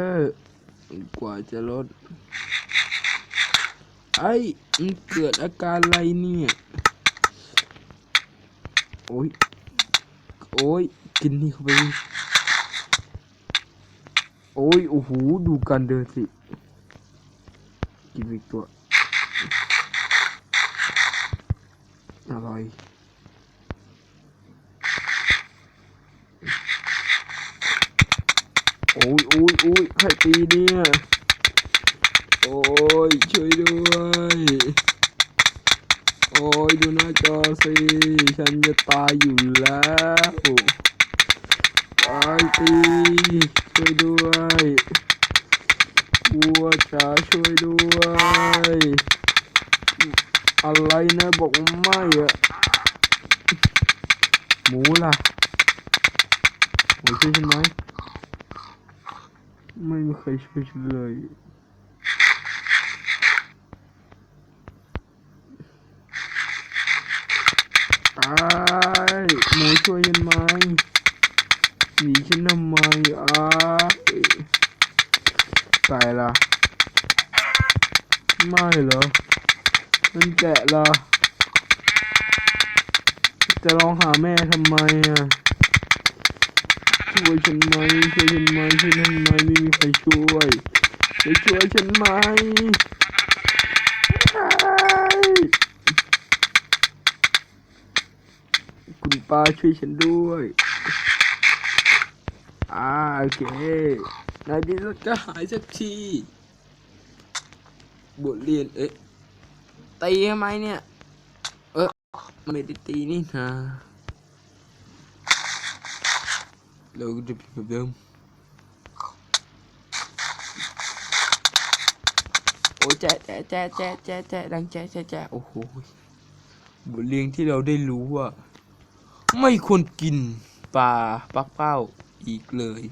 เออกว่าจะลด ไอ้มันเกิดอาการอะไรเนี่ย โอ้ย โอ้ย กินนี่เข้าไป โอ้ย โอ้โห ดูการเดินสิ กินอีกตัว อร่อย โอ้ยโอ้ยโอ้ยใครตีเนี่ย โอ้ยช่วยด้วย โอ้ยดูหน้าจอสิ ฉันจะตายอยู่แล้วตายตีช่วยด้วยวัวจ๋าช่วยด้วย อะไรนะบอกไม่อะหมูล่ะหมูช่วยฉันไหม ไม่มีใครช่วยฉันเลยไอ้ายหมูช่วยฉันไหมหนีฉันทำไมอ้ายไก่ล่ะไม่เหรอมันแกะละจะร้องหาแม่ทำไมอะ ช่วยฉันไหมช่วยฉันไหมช่วยฉันไหมไม่มีใครช่วยไปช่วยฉันไหมคุณป้าช่วยฉันด้วยอ่าโอเคในที่สุดก็หายสักทีบทเรียนเอ๊ะตีทำไมเนี่ย เออไม่ได้ตีนี่นะ เราก็จะเป็นแบบเดิมโอ้ยแจ๊ะแจ๊ะแจ๊ะแจ๊ะแจ๊ะแจ๊ะดังแจ๊ะแจ๊ะแจ๊ะโอ้โหบทเรียนที่เราได้รู้ว่า ไม่ควรกินปลาปักเป้าอีกเลย